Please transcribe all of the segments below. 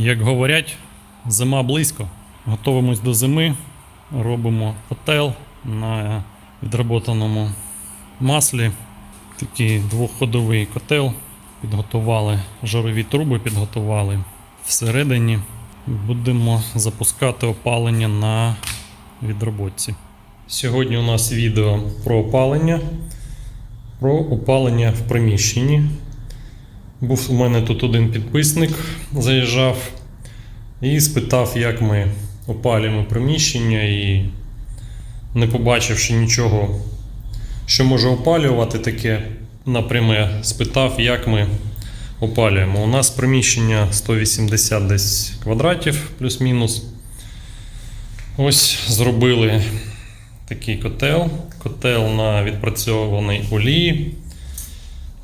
Як говорять, зима близько. Готуємось до зими, робимо котел на відработаному маслі. Такий двохходовий котел. Підготували жарові труби, підготували всередині. Будемо запускати опалення на відроботці. Сьогодні у нас відео про опалення. Про опалення в приміщенні. Був у мене тут один підписник, заїжджав і спитав, як ми опалюємо приміщення, і не побачивши нічого, що може опалювати таке напряме, спитав, як ми опалюємо. У нас приміщення 180 десь квадратів, плюс-мінус. Ось зробили такий котел. Котел на відпрацьованій олії.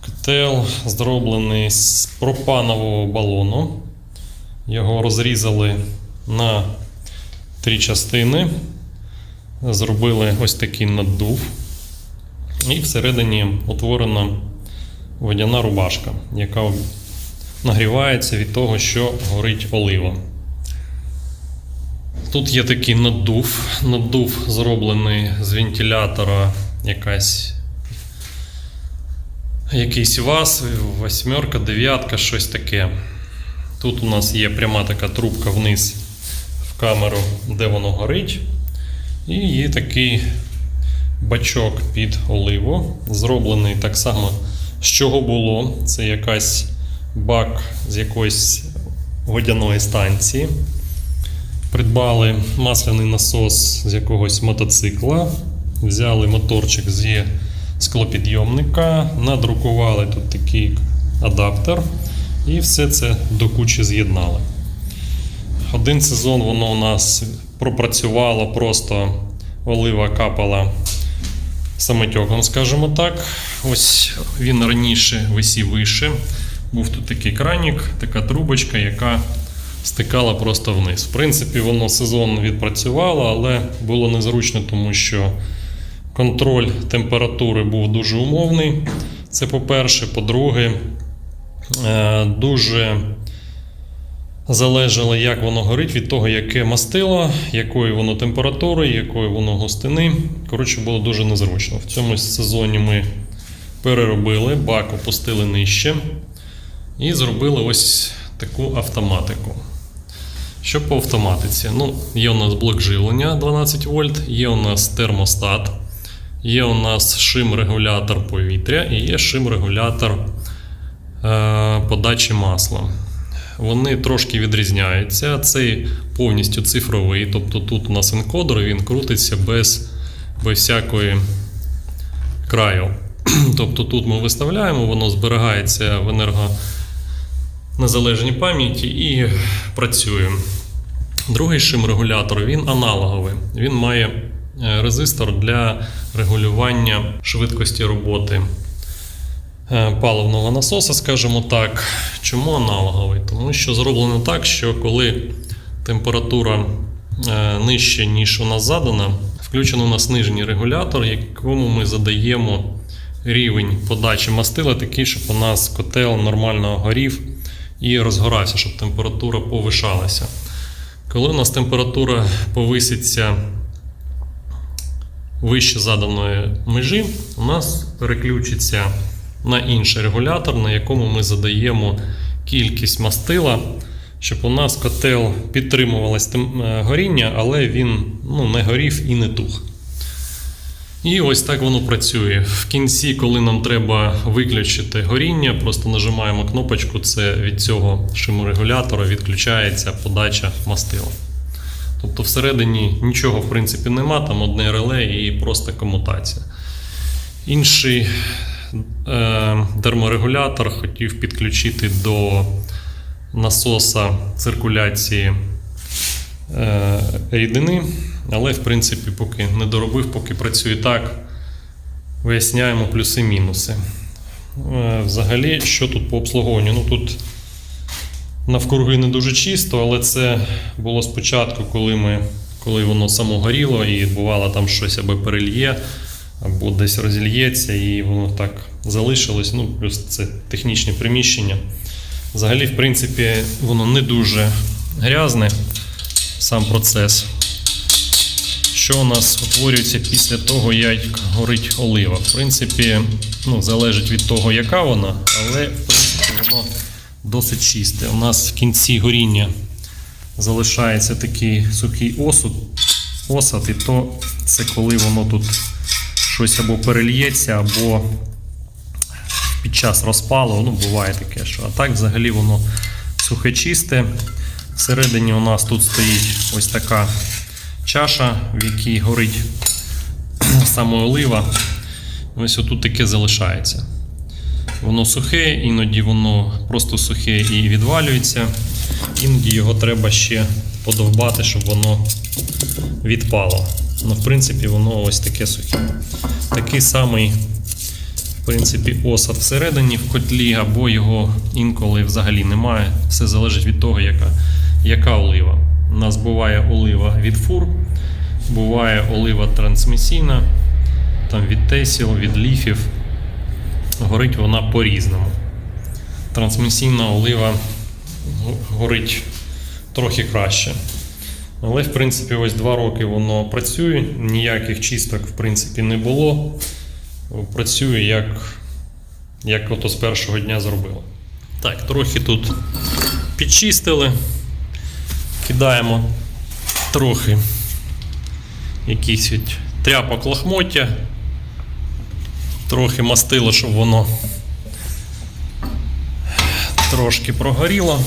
Котел зроблений з пропанового балону. Його розрізали на три частини. Зробили ось такий наддув. І всередині утворена водяна рубашка, яка нагрівається від того, що горить олива. Тут є такий наддув. Наддув зроблений з вентилятора якась якийсь ВАЗ, восьмерка, дев'ятка, щось таке. Тут у нас є пряма така трубка вниз в камеру, де воно горить. І є такий бачок під оливу, зроблений так само, з чого було. Це якась бак з якоїсь водяної станції. Придбали масляний насос з якогось мотоцикла, взяли моторчик з склопідйомника, надрукували тут такий адаптер і все це до кучі з'єднали. Один сезон воно у нас пропрацювало, просто олива капала самотьоком, скажімо так. Ось він раніше висів вище. Був тут такий кранік, така трубочка, яка стикала просто вниз. В принципі, воно сезон відпрацювало, але було незручно, тому що контроль температури був дуже умовний. Це по-перше. По-друге, е, дуже залежало, як воно горить, від того, яке мастило, якої воно температури, якої воно густини. Коротше, було дуже незручно. В цьому сезоні ми переробили, бак опустили нижче і зробили ось таку автоматику. Що по автоматиці? Ну, Є у нас блок живлення 12 вольт, є у нас термостат, є у нас шим-регулятор повітря і є шим-регулятор е, подачі масла. Вони трошки відрізняються. Цей повністю цифровий, тобто тут у нас енкодер, він крутиться без, без всякої краю. Тобто тут ми виставляємо, воно зберігається в енерго незалежній пам'яті і працює. Другий шим-регулятор він аналоговий. Він має резистор для регулювання швидкості роботи е, паливного насоса, скажімо так. Чому аналоговий? Тому що зроблено так, що коли температура е, нижче, ніж у нас задана, включено у нас нижній регулятор, якому ми задаємо рівень подачі мастила такий, щоб у нас котел нормально горів і розгорався, щоб температура повишалася. Коли у нас температура повиситься вище заданої межі, у нас переключиться на інший регулятор, на якому ми задаємо кількість мастила, щоб у нас котел підтримувалось е, горіння, але він ну, не горів і не тух. І ось так воно працює. В кінці, коли нам треба виключити горіння, просто нажимаємо кнопочку, це від цього шиморегулятора відключається подача мастила. Тобто всередині нічого в принципі нема, там одне реле і просто комутація. Інший е, терморегулятор хотів підключити до насоса циркуляції е, рідини, але в принципі поки не доробив, поки працює так, виясняємо плюси-мінуси. Е, Взагалі, що тут по обслуговуванню? Ну тут навкруги не дуже чисто, але це було спочатку, коли ми. Коли воно само горіло і бувало там щось або перельє, або десь розільється, і воно так залишилось. Ну, плюс це технічні приміщення. Взагалі, в принципі, воно не дуже грязне, сам процес. Що у нас утворюється після того, як горить олива? В принципі, ну, залежить від того, яка вона, але досить чисте. У нас в кінці горіння залишається такий сухий осуд, осад, і то це коли воно тут щось або перельється, або під час розпалу, ну, буває таке, що. А так взагалі воно сухе чисте. Всередині у нас тут стоїть ось така чаша, в якій горить саме олива. Ось отут таке залишається. Воно сухе, іноді воно просто сухе і відвалюється. Іноді його треба ще подовбати, щоб воно відпало. Ну, в принципі, воно ось таке сухе. Такий самий, в принципі, осад всередині в котлі, або його інколи взагалі немає. Все залежить від того, яка, яка олива. У нас буває олива від фур, буває олива трансмісійна, там від тесіл, від ліфів. Горить вона по-різному. Трансмісійна олива горить трохи краще. Але, в принципі, ось два роки воно працює, ніяких чисток, в принципі, не було. Працює як, як ото з першого дня зробили. Так, трохи тут підчистили, кидаємо трохи якийсь от тряпок лохмоття, трохи мастило, щоб воно трошки прогоріло.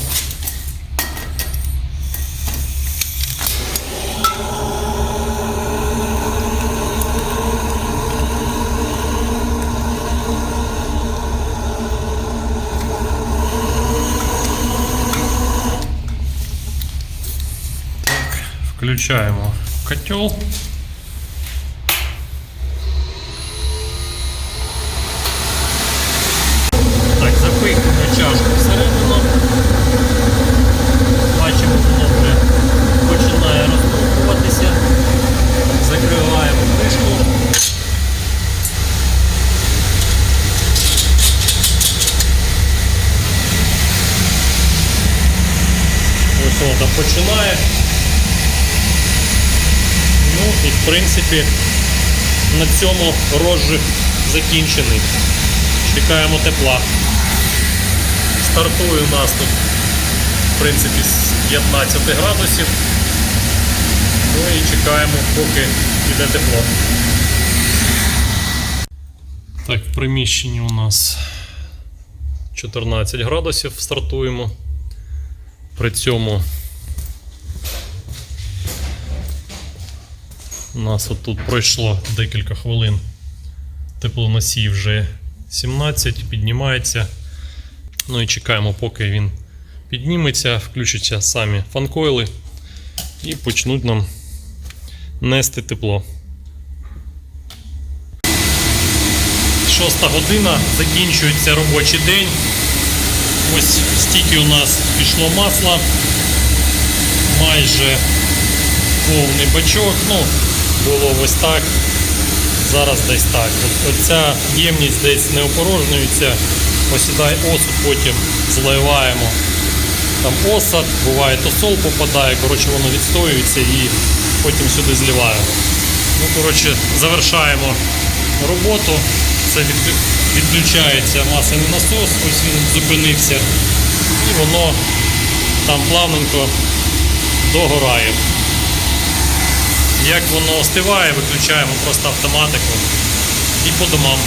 Включаємо котел. Воно починає. Ну і в принципі на цьому розжиг закінчений. Чекаємо тепла. Стартує у нас тут, в принципі, з 15 градусів. Ну і чекаємо, поки йде тепло. Так, в приміщенні у нас 14 градусів стартуємо. При цьому у нас отут пройшло декілька хвилин. Теплоносій вже 17, піднімається. Ну і чекаємо, поки він підніметься, включаться самі фанкойли і почнуть нам нести тепло. Шоста година, закінчується робочий день. Ось стільки у нас пішло масла. Майже повний бачок. Ну, було ось так. Зараз десь так. Оця ємність десь не опорожнюється. Осідає осуд, потім зливаємо там осад, буває то сол попадає, коротше воно відстоюється і потім сюди зливаємо. Ну, коротше, завершаємо роботу. Це відключається масляний насос, ось він зупинився. І воно там плавненько догорає. Як воно остиває, виключаємо просто автоматику і по домам.